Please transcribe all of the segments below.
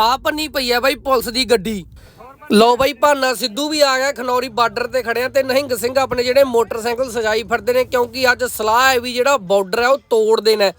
ਆਪ ਨਹੀਂ ਪਈ ਆ ਬਾਈ ਪੁਲਿਸ ਦੀ ਗੱਡੀ। ਲੋ ਬਾਈ ਭਾਨਾ ਸਿੱਧੂ ਵੀ ਆ ਗਿਆ, ਖਨੌਰੀ ਬਾਰਡਰ ਤੇ ਖੜਿਆ ਤੇ ਨਹਿੰਗ ਸਿੰਘ ਆਪਣੇ ਜਿਹੜੇ ਮੋਟਰਸਾਈਕਲ ਸਜਾਈ ਫਿਰਦੇ ਨੇ ਕਿਉਂਕਿ ਅੱਜ ਸਲਾਹ ਹੈ ਵੀ ਜਿਹੜਾ ਬਾਰਡਰ ਹੈ ਉਹ ਤੋੜ ਦੇਣਾ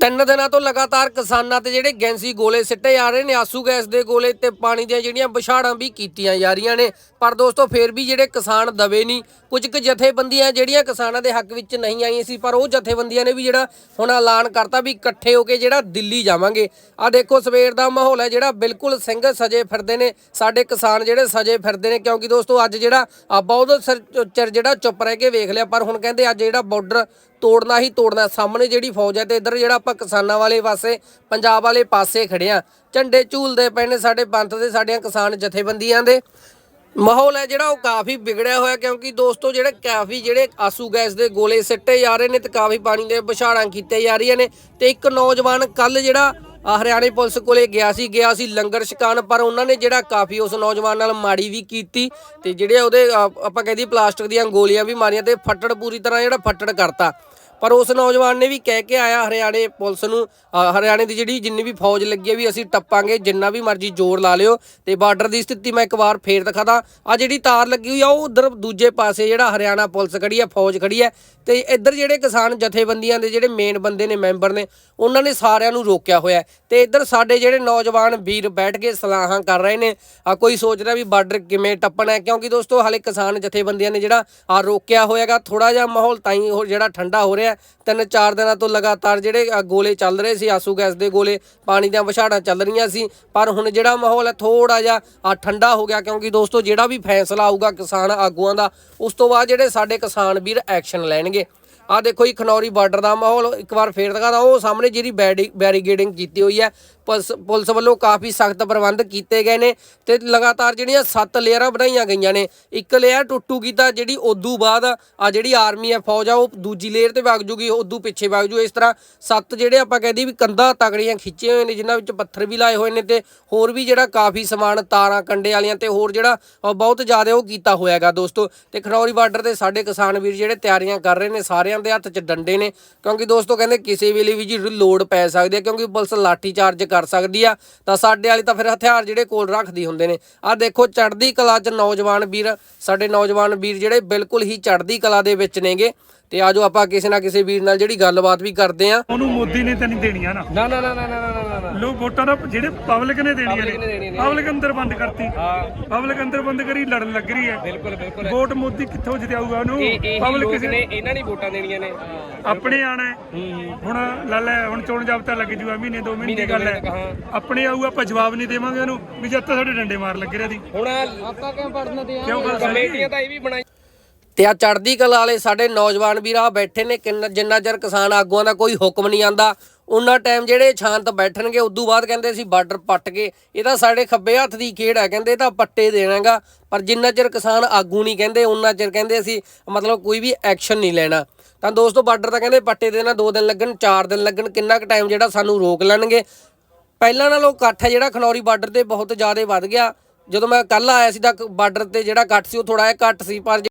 ਤਿੰਨ ਦਿਨਾਂ ਤੋਂ ਲਗਾਤਾਰ ਕਿਸਾਨਾਂ ਤੇ ਜਿਹੜੇ ਗੈਂਸੀ ਗੋਲੇ ਸਿੱਟੇ ਜਾ ਰਹੇ ਨੇ, ਆਸੂ ਗੈਸ ਦੇ ਗੋਲੇ ਤੇ ਪਾਣੀ ਦੀਆਂ ਜਿਹੜੀਆਂ ਵਿਛਾੜਾਂ ਵੀ ਕੀਤੀਆਂ ਜਾ ਰਹੀਆਂ ਨੇ। ਪਰ ਦੋਸਤੋ, ਫੇਰ ਵੀ ਜਿਹੜੇ ਕਿਸਾਨ ਦਵੇ ਨਹੀਂ। ਕੁਝ ਕੁ ਜਥੇਬੰਦੀਆਂ ਜਿਹੜੀਆਂ ਕਿਸਾਨਾਂ ਦੇ ਹੱਕ ਵਿੱਚ ਨਹੀਂ ਆਈਆਂ ਸੀ, ਪਰ ਉਹ ਜਥੇਬੰਦੀਆਂ ਨੇ ਵੀ ਜਿਹੜਾ ਹੁਣ ਐਲਾਨ ਕਰਤਾ ਵੀ ਇਕੱਠੇ ਹੋ ਕੇ ਜਿਹੜਾ ਦਿੱਲੀ ਜਾਵਾਂਗੇ। ਆ ਦੇਖੋ, ਸਵੇਰ ਦਾ ਮਾਹੌਲ ਹੈ ਜਿਹੜਾ ਬਿਲਕੁਲ ਸਿੰਘ ਸਜੇ ਫਿਰਦੇ ਨੇ, ਸਾਡੇ ਕਿਸਾਨ ਜਿਹੜੇ ਸਜੇ ਫਿਰਦੇ ਨੇ, ਕਿਉਂਕਿ ਦੋਸਤੋ ਅੱਜ ਜਿਹੜਾ ਆ ਬਹੁਤ ਸਰ- ਚਿਰ ਜਿਹੜਾ ਚੁੱਪ ਰਹਿ ਕੇ ਵੇਖ ਲਿਆ, ਪਰ ਹੁਣ ਕਹਿੰਦੇ ਅੱਜ ਜਿਹੜਾ ਬਾਰਡਰ ਤੋੜਨਾ ਹੀ ਤੋੜਨਾ ਸਾਹਮਣੇ ਜਿਹੜੀ ਫੌਜ ਹੈ ਤੇ ਇੱਧਰ ਜਿਹੜਾ ਆਪਾਂ ਕਿਸਾਨਾਂ ਵਾਲੇ ਪਾਸੇ, ਪੰਜਾਬ ਵਾਲੇ ਪਾਸੇ ਖੜੇ ਆ ਝੰਡੇ ਝੂਲਦੇ ਪਏ ਨੇ ਸਾਡੇ ਪੰਥ ਦੇ, ਸਾਡੀਆਂ ਕਿਸਾਨ ਜਥੇਬੰਦੀਆਂ ਦੇ। ਮਾਹੌਲ ਹੈ ਜਿਹੜਾ ਉਹ ਕਾਫੀ ਵਿਗੜਿਆ ਹੋਇਆ ਕਿਉਂਕਿ ਦੋਸਤੋ ਜਿਹੜੇ ਕਾਫੀ ਜਿਹੜੇ ਆਸੂ ਗੈਸ ਦੇ ਗੋਲੇ ਸਿੱਟੇ ਜਾ ਰਹੇ ਨੇ ਤੇ ਕਾਫੀ ਪਾਣੀ ਦੇ ਵਿਛਾੜਾਂ ਕੀਤੇ ਜਾ ਰਹੀਆਂ ਨੇ ਤੇ ਇੱਕ ਨੌਜਵਾਨ ਕੱਲ ਜਿਹੜਾ ਹਰਿਆਣੇ ਪੁਲਿਸ ਕੋਲੇ ਗਿਆ ਸੀ ਗਿਆ ਸੀ ਲੰਗਰ ਛਕਾਣ ਪਰ ਉਹਨਾਂ ਨੇ ਜਿਹੜਾ ਕਾਫੀ ਉਸ ਨੌਜਵਾਨ ਨਾਲ ਮਾੜੀ ਵੀ ਕੀਤੀ ਤੇ ਜਿਹੜੇ ਉਹਦੇ ਆਪਾਂ ਕਹਿੰਦੀ ਪਲਾਸਟਿਕ ਦੀਆਂ ਗੋਲੀਆਂ ਵੀ ਮਾਰੀਆਂ ਤੇ ਫੱਟੜ ਪੂਰੀ ਤਰ੍ਹਾਂ ਜਿਹੜਾ ਫੱਟੜ ਕਰਤਾ। ਪਰ ਉਸ ਨੌਜਵਾਨ ਨੇ ਵੀ ਕਹਿ ਕੇ ਆਇਆ ਹਰਿਆਣੇ ਪੁਲਿਸ ਨੂੰ ਅ, ਹਰਿਆਣੇ ਦੀ ਜਿਹੜੀ ਜਿੰਨੀ ਵੀ ਫੌਜ ਲੱਗੀ ਹੈ ਵੀ ਅਸੀਂ ਟੱਪਾਂਗੇ ਜਿੰਨਾ ਵੀ ਮਰਜ਼ੀ ਜ਼ੋਰ ਲਾ ਲਿਓ ਤੇ ਬਾਰਡਰ ਦੀ ਸਥਿਤੀ ਮੈਂ ਇੱਕ ਵਾਰ ਫੇਰ ਦਿਖਾਦਾ। ਆ ਜਿਹੜੀ ਤਾਰ ਲੱਗੀ ਹੋਈ ਆ ਉਹ ਉਧਰ ਦੂਜੇ ਪਾਸੇ ਜਿਹੜਾ ਹਰਿਆਣਾ ਪੁਲਿਸ ਖੜੀ ਹੈ ਫੌਜ ਖੜੀ ਹੈ ਤੇ ਇੱਧਰ ਜਿਹੜੇ ਕਿਸਾਨ ਜਥੇਬੰਦੀਆਂ ਦੇ ਜਿਹੜੇ ਮੇਨ ਬੰਦੇ ਨੇ ਮੈਂਬਰ ਨੇ ਉਹਨਾਂ ਨੇ ਸਾਰਿਆਂ ਨੂੰ ਰੋਕਿਆ ਹੋਇਆ ਹੈ ਤੇ ਇੱਧਰ ਸਾਡੇ ਜਿਹੜੇ ਨੌਜਵਾਨ ਵੀਰ ਬੈਠ ਕੇ ਸਲਾਹਾਂ ਕਰ ਰਹੇ ਨੇ ਆ ਕੋਈ ਸੋਚ ਰਿਹਾ ਵੀ ਬਾਰਡਰ ਕਿਵੇਂ ਟੱਪਣਾ ਹੈ? ਕਿਉਂਕਿ ਦੋਸਤੋ ਹਾਲੇ ਕਿਸਾਨ ਜਥੇਬੰਦੀਆਂ ਨੇ ਜਿਹੜਾ ਆ ਰੋਕਿਆ ਹੋਇਆਗਾ ਥੋੜਾ ਜਿਹਾ ਮਾਹੌਲ ਤਾਂ ਹੀ ਉਹ ਜਿਹੜਾ ਠੰਡਾ ਹੋ ਰਿਹਾ ਹੈ। ਤਿੰਨ ਚਾਰ ਦਿਨਾਂ ਤੋਂ ਲਗਾਤਾਰ ਜਿਹੜੇ ਗੋਲੇ ਚੱਲ ਰਹੇ ਸੀ, ਆਸੂ ਗੈਸ ਦੇ ਗੋਲੇ, ਪਾਣੀ ਦੀਆਂ ਵਿਛਾੜਾਂ ਚੱਲ ਰਹੀਆਂ ਸੀ। ਪਰ ਹੁਣ ਜਿਹੜਾ ਮਾਹੌਲ ਹੈ ਥੋੜਾ ਜਿਹਾ ਆ ਠੰਡਾ ਹੋ ਗਿਆ। ਕਿਉਂਕਿ ਦੋਸਤੋ, ਜਿਹੜਾ ਵੀ ਫੈਸਲਾ ਆਊਗਾ ਕਿਸਾਨ ਆਗੂਆਂ ਦਾ, ਉਸ ਤੋਂ ਬਾਅਦ ਜਿਹੜੇ ਸਾਡੇ ਕਿਸਾਨ ਵੀਰ ਐਕਸ਼ਨ ਲੈਣਗੇ। ਆ ਦੇਖੋ ਜੀ, ਖਨੌਰੀ ਬਾਰਡਰ ਦਾ ਮਾਹੌਲ, ਇੱਕ ਵਾਰ ਫੇਰ ਦਿਖਾਦਾ ਉਹ ਸਾਹਮਣੇ ਜਿਹੜੀ ਬੈਰੀ- ਬੈਰੀਗੇਡਿੰਗ ਕੀਤੀ ਹੋਈ ਹੈ ਪੁਲਿਸ ਪੁਲਿਸ ਵੱਲੋਂ ਕਾਫੀ ਸਖਤ ਪ੍ਰਬੰਧ ਕੀਤੇ ਗਏ ਨੇ ਤੇ ਲਗਾਤਾਰ ਜਿਹੜੀਆਂ ਸੱਤ ਲੇਅਰਾਂ ਬਣਾਈਆਂ ਗਈਆਂ ਨੇ। ਇੱਕ ਲੇਅਰ ਟੁੱਟੂਗੀ ਤਾਂ ਜਿਹੜੀ ਉਦੋਂ ਬਾਅਦ ਆ ਜਿਹੜੀ ਆਰਮੀ ਹੈ ਫੌਜ ਆ, ਉਹ ਦੂਜੀ ਲੇਅਰ ਤੇ ਵਗ ਜੂਗੀ ਉਦੋਂ ਪਿੱਛੇ ਵਗ ਜੂ। ਇਸ ਤਰ੍ਹਾਂ ਸੱਤ ਜਿਹੜੇ ਆਪਾਂ ਕਹਿੰਦੇ ਵੀ ਕੰਧਾਂ ਤਕੜੀਆਂ ਖਿੱਚੇ ਹੋਏ ਨੇ, ਜਿਨ੍ਹਾਂ ਵਿੱਚ ਪੱਥਰ ਵੀ ਲਾਏ ਹੋਏ ਨੇ ਤੇ ਹੋਰ ਵੀ ਜਿਹੜਾ ਕਾਫੀ ਸਮਾਨ ਤਾਰਾਂ, ਕੰਡੇ ਵਾਲੀਆਂ ਤੇ ਹੋਰ ਜਿਹੜਾ ਬਹੁਤ ਜ਼ਿਆਦਾ ਉਹ ਕੀਤਾ ਹੋਇਆਗਾ ਦੋਸਤੋ। ਤੇ ਖਨੌਰੀ ਬਾਰਡਰ ਤੇ ਸਾਡੇ ਕਿਸਾਨ ਵੀਰ ਜਿਹੜੇ ਤਿਆਰੀਆਂ ਕਰ ਰਹੇ ਨੇ, ਸਾਰਿਆਂ ਦੇ ਹੱਥ 'ਚ ਡੰਡੇ ਨੇ, ਕਿਉਂਕਿ ਦੋਸਤੋ ਕਹਿੰਦੇ ਕਿਸੇ ਵੇਲੇ ਵੀ ਜਿਹੜੀ ਲੋੜ ਪੈ ਸਕਦੀ ਹੈ, ਕਿਉਂਕਿ ਪੁਲਿਸ ਲਾਠੀ ਚਾਰਜ ਕਰ ਸਕਦੀ ਆ, ਤਾਂ ਸਾਡੇ ਵਾਲੀ ਤਾਂ ਫਿਰ ਹਥਿਆਰ ਜਿਹੜੇ ਕੋਲ ਰੱਖਦੀ ਹੁੰਦੇ ਨੇ। ਆ ਦੇਖੋ, ਚੜ੍ਹਦੀ ਕਲਾ 'ਚ ਨੌਜਵਾਨ ਵੀਰ, ਸਾਡੇ ਨੌਜਵਾਨ ਵੀਰ ਜਿਹੜੇ ਬਿਲਕੁਲ ਹੀ ਚੜ੍ਹਦੀ ਕਲਾ ਦੇ ਵਿੱਚ ਨੇਗੇ। ਤੇ ਆਜੋ ਆਪਾਂ ਕਿਸੇ ਨਾ ਕਿਸੇ ਵੀਰ ਨਾਲ ਜਿਹੜੀ ਗੱਲਬਾਤ ਵੀ ਕਰਦੇ ਆ। ਉਹਨੂੰ ਮੋਦੀ ਨੇ ਤਾਂ ਨਹੀਂ ਦੇਣੀਆਂ ਨਾ। ਨਾ ਨਾ ਨਾ ਨਾ ਨਾ ਨਾ ਲੋ ਵੋਟਾਂ ਦਾ ਜਿਹੜੇ ਪਬਲਿਕ ਨੇ ਦੇਣੀਆਂ ਨੇ ਪਬਲਿਕ ਅੰਦਰ ਬੰਦ ਕਰਤੀ। ਹਾਂ। ਪਬਲਿਕ ਅੰਦਰ ਬੰਦ ਕਰੀ ਲੜਨ ਲੱਗ ਰਹੀ ਹੈ। ਬਿਲਕੁਲ ਬਿਲਕੁਲ। ਵੋਟ ਮੋਦੀ ਕਿੱਥੋਂ ਜਿਤਾਊਗਾ ਉਹਨੂੰ? ਪਬਲਿਕ ਨੇ ਇਹਨਾਂ ਨੇ ਵੋਟਾਂ ਦੇਣੀਆਂ ਨੇ। ਆਪਣੇ ਆਣਾ ਹੁਣ ਲੈ ਲੈ ਹੁਣ ਚੋਣ ਜਾਬਤਾ ਲੱਗ ਜੂਗਾ ਮਹੀਨੇ ਦੋ ਮਹੀਨੇ ਦੀ ਗੱਲ ਹੈ। ਆਪਣੇ ਆਊਗਾ ਆਪਾਂ ਜਵਾਬ ਨਹੀਂ ਦੇਵਾਂਗੇ ਉਹਨੂੰ। ਵੀ ਜਦ ਤੱਕ ਸਾਡੇ ਡੰਡੇ ਮਾਰ ਲੱਗੇ ਰਹੀ ਹੁਣ ਆਪਾਂ ਕਿਉਂ ਪੜਨ ਦੇ ਆ ਕਮੇਟੀਆਂ ਤਾਂ ਇਹ ਵੀ ਬਣਾਈ ਤੇ ਆ ਚੜ੍ਹਦੀ ਕਲਾ ਵਾਲੇ ਸਾਡੇ ਨੌਜਵਾਨ ਵੀਰ ਆ ਬੈਠੇ ਨੇ, ਕਿੰਨਾ ਜਿੰਨਾ ਚਿਰ ਕਿਸਾਨ ਆਗੂਆਂ ਦਾ ਕੋਈ ਹੁਕਮ ਨਹੀਂ ਆਂਦਾ ਉਹਨਾਂ ਟਾਈਮ ਜਿਹੜੇ ਸ਼ਾਂਤ ਬੈਠਣਗੇ, ਉਦੋਂ ਬਾਅਦ ਕਹਿੰਦੇ ਅਸੀਂ ਬਾਰਡਰ ਪੱਟ ਕੇ, ਇਹ ਤਾਂ ਸਾਡੇ ਖੱਬੇ ਹੱਥ ਦੀ ਖੇਡ ਹੈ ਕਹਿੰਦੇ ਇਹ ਤਾਂ ਪੱਟੇ ਦੇਣਾਗਾ, ਪਰ ਜਿੰਨਾ ਚਿਰ ਕਿਸਾਨ ਆਗੂ ਨਹੀਂ ਕਹਿੰਦੇ ਉਹਨਾਂ ਚਿਰ ਕਹਿੰਦੇ ਅਸੀਂ ਮਤਲਬ ਕੋਈ ਵੀ ਐਕਸ਼ਨ ਨਹੀਂ ਲੈਣਾ। ਤਾਂ ਦੋਸਤੋ, ਬਾਰਡਰ ਤਾਂ ਕਹਿੰਦੇ ਪੱਟੇ ਦੇਣਾ 2 ਦਿਨ ਲੱਗਣ 4 ਦਿਨ ਲੱਗਣ, ਕਿੰਨਾ ਕੁ ਟਾਈਮ ਜਿਹੜਾ ਸਾਨੂੰ ਰੋਕ ਲੈਣਗੇ। ਪਹਿਲਾਂ ਨਾਲੋਂ ਇਕੱਠ ਹੈ ਜਿਹੜਾ ਖਨੌਰੀ ਬਾਰਡਰ ਤੇ ਬਹੁਤ ਜ਼ਿਆਦਾ ਵੱਧ ਗਿਆ। ਜਦੋਂ ਮੈਂ ਕੱਲ ਆਇਆ ਸੀ ਤਾਂ ਬਾਰਡਰ ਤੇ ਜਿਹੜਾ ਇਕੱਠ ਸੀ, ਉਹ ਥੋੜਾ ਜਿਹਾ ਘੱਟ ਸੀ, ਪਰ